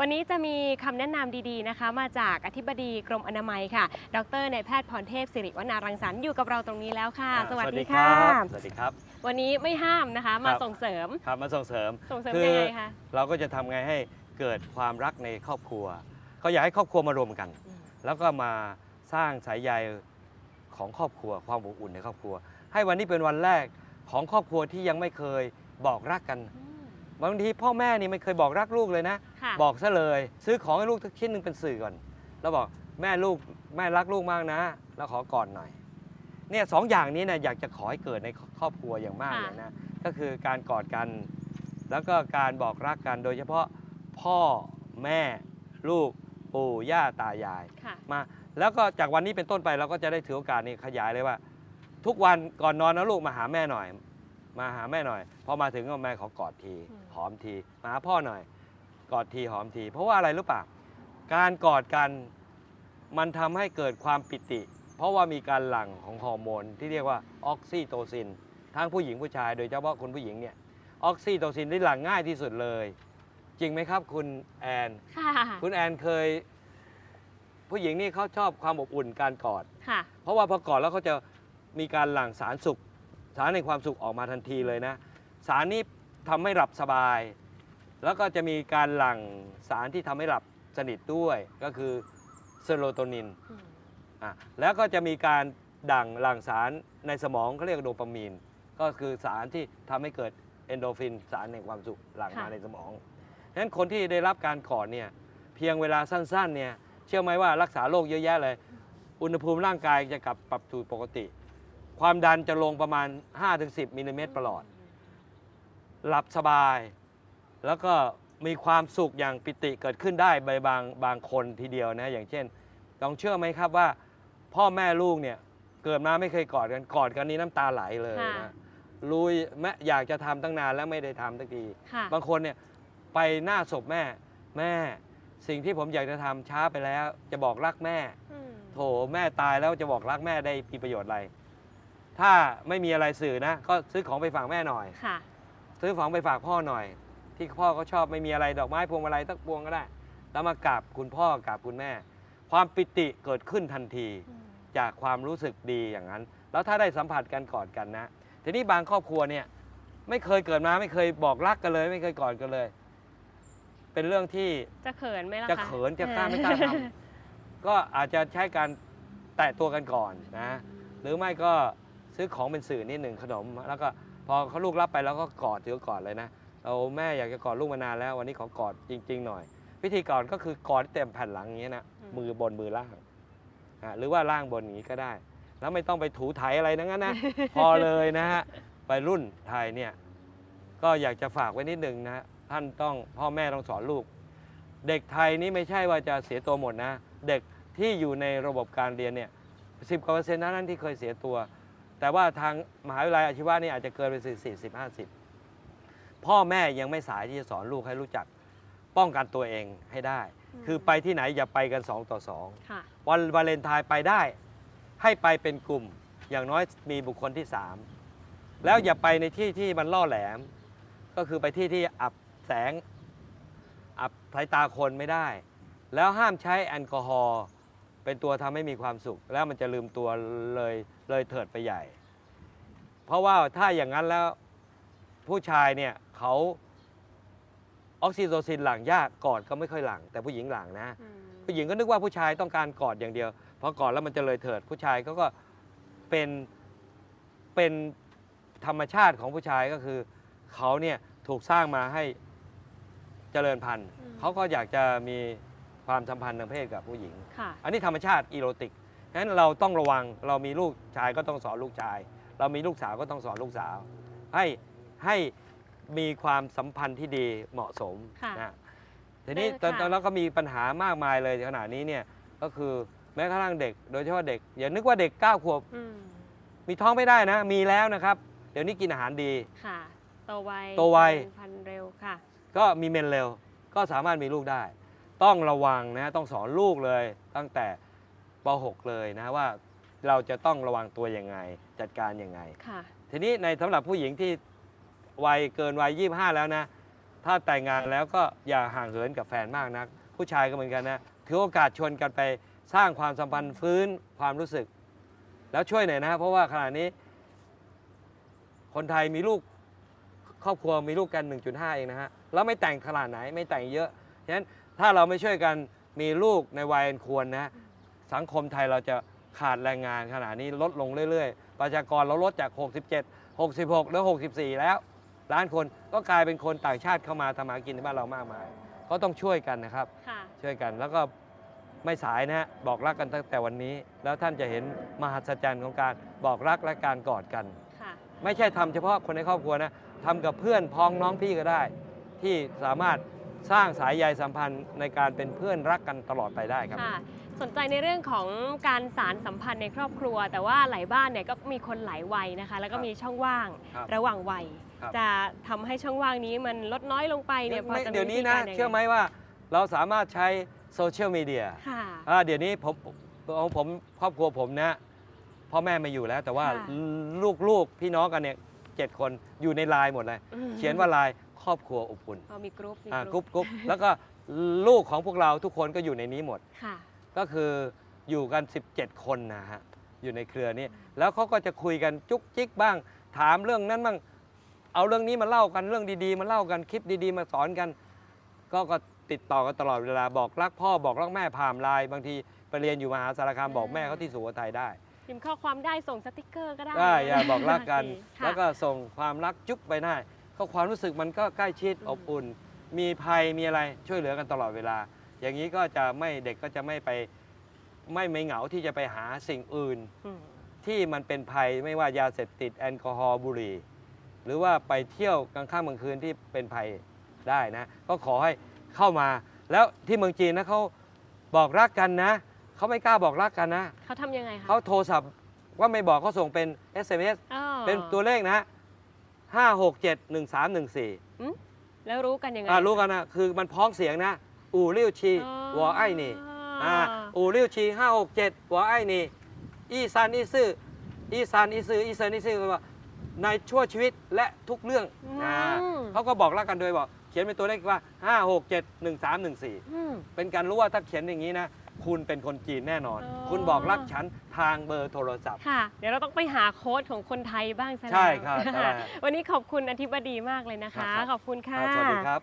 วันนี้จะมีคำแนะนำดีๆนะคะ มาจากอธิบดีกรมอนามัยค่ะ ดรนายแพทย์พรเทพสิริวนารังสรรค์อยู่กับเราตรงนี้แล้วค่ะอ่าสวัสดีคค่ะรับสวัสดีครับ วันนี้ไม่ห้ามนะคะ มาครับส่งเสริมครับมาส่งเสริมส่งเสริมคือยังไงคะเราก็จะทำไงให้เกิดความรักในครอบครัว ก็อยากให้ครอบครัวมารวมกันอืมแล้วก็มาสร้างสายใยของครอบครัวความอบอุ่นในครอบครัว ให้วันนี้เป็นวันแรกของครอบครัวที่ยังไม่เคยบอกรักกันอืม บางทีพ่อแม่นี่ไม่เคยบอกรักลูกเลยนะ ค่ะ บอกซะเลย ซื้อของให้ลูกสักชิ้นหนึ่งเป็นสื่อก่อน แล้วบอกแม่ลูกแม่รักลูกมากนะ แล้วขอกอดหน่อย เนี่ยสองอย่างนี้นะอยากจะขอให้เกิดในครอบครัวอย่างมากเลยนะ ก็คือการกอดกัน แล้วก็การบอกรักกันโดยเฉพาะพ่อแม่ลูกปู่ย่าตายาย ค่ะ มาแล้วก็จากวันนี้เป็นต้นไปเราก็จะได้ถือโอกาสนี้ขยายเลยว่า ทุกวันก่อนนอนนะลูกมาหาแม่หน่อย มาหาแม่หน่อย พอมาถึงก็แม่ขอกอดทีอืมหอมที มาหาพ่อหน่อย กอดทีหอมที เพราะว่าอะไรรู้ป่ะการกอดกันมันทำให้เกิดความปิติ เพราะว่ามีการหลั่งของฮอร์โมนที่เรียกว่าออกซิโตซิน ทั้งผู้หญิงผู้ชาย โดยเฉพาะคนผู้หญิงเนี่ยออกซิโตซินที่หลั่งง่ายที่สุดเลย จริงไหมครับ คุณแอนค่ะคุณแอนเคย ผู้หญิงนี่เขาชอบความอบอุ่นการกอดค่ะเพราะว่าพอกอดแล้วเขาจะมีการหลั่งสารสุข สารในความสุขออกมาทันทีเลยนะ สารนี้ทำให้หลับสบาย แล้วก็จะมีการหลั่งสารที่ทำให้หลับสนิทด้วยก็คือเซโรโทนินอะแล้วก็จะมีการดั่งหลั่งสารในสมองเขาเรียกโดปามีน ก็คือสารที่ทำให้เกิดเอนโดฟินสารในความสุขหลั่งมาในสมองฉะนั้นคนที่ได้รับการกอดเนี่ยเพียงเวลาสั้นๆเนี่ยเชื่อไหมว่ารักษาโรคเยอะแยะเลย อุณหภูมิร่างกายจะกลับปรับสู่ปกติ ความดันจะลงประมาณ 5-10มิลลิเมตรประหลอด หลับสบาย แล้วก็มีความสุขอย่างปิติเกิดขึ้นได้ใบบางบางคนทีเดียวนะ อย่างเช่นลองเชื่อไหมครับว่า พ่อแม่ลูกเนี่ยเกิดมาไม่เคยกอดกันกอดกันนี้น้ำตาไหลเลยค่ะ นะลุยแม่อยากจะทำตั้งนานแล้วไม่ได้ทำสักที ค่ะ บางคนเนี่ยไปหน้าศพแม่แม่ สิ่งที่ผมอยากจะทำช้าไปแล้ว จะบอกรักแม่ อืมโถแม่ตายแล้วจะบอกรักแม่ได้มีประโยชน์อะไร ถ้าไม่มีอะไรสื่อนะ ก็ซื้อของไปฝากแม่หน่อย ค่ะ ซื้อของไปฝากพ่อหน่อย ที่พ่อเขาชอบไม่มีอะไรดอกไม้พวงมาลัยสักพวงก็ได้ แล้วมากราบคุณพ่อกราบคุณแม่ ความปิติเกิดขึ้นทันทีอืมจากความรู้สึกดีอย่างนั้น แล้วถ้าได้สัมผัสกันกอดกันนะ ทีนี้บางครอบครัวเนี่ยไม่เคยเกิดมาไม่เคยบอกรักกันเลย ไม่เคยกอดกันเลย เป็นเรื่องที่จะเขินไหมล่ะคะจะเขินจะกล้าไม่กล้าทำ ก็อาจจะใช้การแตะตัวกันก่อนนะ หรือไม่ก็ ซื้อของเป็นสื่อนิดหนึ่งขนม แล้วก็พอเขาลูกรับไปแล้วก็กอดถือกอดเลยนะเราแม่อยากจะกอดลูกมานานแล้ว วันนี้ขอกอดจริง ๆ หน่อย วิธีกอดก็คือกอดเต็มแผ่นหลังอย่างนี้ยนะอืมมือบนมือล่างอะหรือว่าล่างบนอย่างนี้ก็ได้ แล้วไม่ต้องไปถูไถอะไรทั้งนั้นนะพอเลยนะฮะไปรุ่นไทยเนี่ยก็อยากจะฝากไว้นิดหนึ่งนะท่านต้องพ่อแม่ต้องสอนลูก เด็กไทยนี่ไม่ใช่ว่าจะเสียตัวหมดนะ เด็กที่อยู่ในระบบการเรียนเนี่ยสิบกว่าเปอร์เซ็นต์เท่านั้นที่เคยเสียตัว แต่ว่าทางมหาวิทยาลัยอาชีวะนี่อาจจะเกินไปสี่สิบห้าสิบพ่อแม่ยังไม่สายที่จะสอนลูกให้รู้จักป้องกันตัวเองให้ได้อืมคือไปที่ไหนอย่าไปกัน2ต่อค่ะ2วันวาเลนไทน์ไปได้ ให้ไปเป็นกลุ่ม อย่างน้อยมีบุคคลที่3แล้วอย่าไปในที่ที่มันล่อแหลม ก็คือไปที่ที่อับแสง อับสายตาคนไม่ได้ แล้วห้ามใช้แอลกอฮอล์ เป็นตัวทำให้มีความสุข แล้วมันจะลืมตัวเลยเลยเถิดไปใหญ่ เพราะว่าถ้าอย่างนั้นแล้วผู้ชายเนี่ยเขาออกซิโตซินหลั่งยากกอดก็ไม่ค่อยหลั่งแต่ผู้หญิงหลั่งนะอืมผู้หญิงก็นึกว่าผู้ชายต้องการกอดอย่างเดียวพอกอดแล้วมันจะเลยเถิดผู้ชายเขาก็เป็นเป็นธรรมชาติของผู้ชายก็คือเขาเนี่ยถูกสร้างมาให้เจริญพันธุ์อืมเขาก็อยากจะมี ความสัมพันธ์ทางเพศกับผู้หญิง ค่ะ อันนี้ธรรมชาติอีโรติกฉะนั้นเราต้องระวังเรามีลูกชายก็ต้องสอนลูกชาย เรามีลูกสาวก็ต้องสอนลูกสาว ให้ให้มีความสัมพันธ์ที่ดีเหมาะสมค่ะนะทีนี้เออตอนค่ะ ตอนเราก็มีปัญหามากมายเลยขณะนี้เนี่ยก็คือแม้กระทั่งเด็ก โดยเฉพาะเด็กอย่านึกว่าเด็ก 9 ขวบ อืมมีท้องไม่ได้นะ มีแล้วนะครับ เดี๋ยวนี้กินอาหารดี ค่ะโตไวโตไว พันธุ์เร็วค่ะ ก็มีเมนเร็ว ก็สามารถมีลูกได้ ต้องระวังนะต้องสอนลูกเลยตั้งแต่ป .6 เลยนะว่าเราจะต้องระวังตัวยังไง จัดการยังไง ค่ะ ทีนี้ในสำหรับผู้หญิงที่วัยเกินวัย 25 แล้วนะ ถ้าแต่งงานแล้วก็อย่าห่างเหินกับแฟนมากนัก ผู้ชายก็เหมือนกันนะถือโอกาสชวนกันไปสร้างความสัมพันธ์ฟื้นความรู้สึก แล้วช่วยหน่อยนะเพราะว่าขณะนี้ คนไทยมีลูกครอบครัวมีลูกกัน 1.5 เองนะฮะแล้วไม่แต่งขนาดไหนไม่แต่งเยอะฉะนั้น ถ้าเราไม่ช่วยกันมีลูกในวัยอันควรนะ สังคมไทยเราจะขาดแรงงานขนาดนี้ลดลงเรื่อยๆ ประชากรเราลดจาก 67 66 แล้ว 64 แล้ว ล้านคนก็กลายเป็นคนต่างชาติเข้ามาทำมาหากินในบ้านเรามากมาย ก็ต้องช่วยกันนะครับ ค่ะ ช่วยกันแล้วก็ไม่สายนะฮะบอกรักกันตั้งแต่วันนี้ แล้วท่านจะเห็นมหัศจรรย์ของการบอกรักและการกอดกัน ค่ะ ไม่ใช่ทำเฉพาะคนในครอบครัวนะทำกับเพื่อนพ้องน้องพี่ก็ได้ ที่สามารถ สร้างสายใยสัมพันธ์ในการเป็นเพื่อนรักกันตลอดไปได้ครับ ค่ะสนใจในเรื่องของการสารสัมพันธ์ในครอบครัว แต่ว่าหลายบ้านเนี่ยก็มีคนหลายวัยนะคะ แล้วก็ครับมีช่องว่างครับระหว่างวัย ครับ จะทำให้ช่องว่างนี้มันลดน้อยลงไปเนี่ยพอไม่จะมีเดี๋ยวนี้วิธีนะการยังงเชื่อไหมว่าเราสามารถใช้โซเชียลมีเดียค่ะ อ่าเดี๋ยวนี้ผมของผมครอบครัวผมนะพ่อแม่ไม่อยู่แล้ว แต่ว่าค่ะ ลูกๆพี่น้องกันเนี่ยเจ็ดคนอยู่ในไลน์หมดเลย อืม เขียนว่าไลน์ ครอบครัวอบอุ่นเอามีกรุ๊ปมีอ่ากรุ๊ปกรุ๊ปแล้วก็ลูกของพวกเราทุกคนก็อยู่ในนี้หมด ค่ะ ก็คืออยู่กัน 17 คนนะฮะ อยู่ในเครือนี้ แล้วเขาก็จะคุยกันจุกจิกบ้าง ถามเรื่องนั้นบ้าง เอาเรื่องนี้มาเล่ากัน เรื่องดีๆ มาเล่ากันคลิปดีๆ มาสอนกัน ก็ก็ติดต่อกันตลอดเวลา บอกรักพ่อ บอกรักแม่ผ่านไลน์ บางทีไปเรียนอยู่มหาสารคามบอกแม่เขาที่สุโขทัยได้ พิมพ์ข้อความได้ส่งสติกเกอร์ก็ได้ได้อย่าบอกรักกันค่ะ แล้วก็ส่งความรักจุ๊บไปได้ ก็ความรู้สึกมันก็ใกล้ชิดอืมอบอุ่น มีภัยมีอะไรช่วยเหลือกันตลอดเวลา อย่างนี้ก็จะไม่เด็กก็จะไม่ไปไม่ไม่เหงาที่จะไปหาสิ่งอื่นอืมที่มันเป็นภัยไม่ว่ายาเสพติดแอลกอฮอล์บุหรี่ หรือว่าไปเที่ยวกลางค่ำกลางคืนที่เป็นภัยได้นะ ก็ขอให้เข้ามา แล้วที่เมืองจีนนะเขาบอกรักกันนะเขาไม่กล้าบอกรักกันนะเขาทำยังไงคะเขาโทรศัพท์ว่าไม่บอกเขาส่งเป็น SMS อ๋อเป็นตัวเลขนะ 5 6 7 1 3 1 4แล้วรู้กันยังไงอ่ารู้กันนะคือมันพ้องเสียงนะ อู่เลี้ยวชีอ๋อวอไอ้นี่อ่าอู่เลี้ยวชี5 6 7วอไอ้นี่อีซานอีซื่ออีซานอีซื่ออีเซนอีซื่อว่าในชั่วชีวิตและทุกเรื่องอืมอ่าเขาก็บอกรักกันโดยบอก เขียนเป็นตัวเลขว่า 5 6 7 1 3 1อืม4เป็นการรู้ว่าถ้าเขียนอย่างนี้นะ คุณเป็นคนจีนแน่นอน อ๋อ คุณบอกรักฉันทางเบอร์โทรศัพท์ ค่ะ เดี๋ยวเราต้องไปหาโค้ดของคนไทยบ้างซะแล้วใช่ครับใช่วันนี้ขอบคุณอธิบดีมากเลยนะคะ ครับ ขอบคุณค่ะ อ่าสวัสดีครับ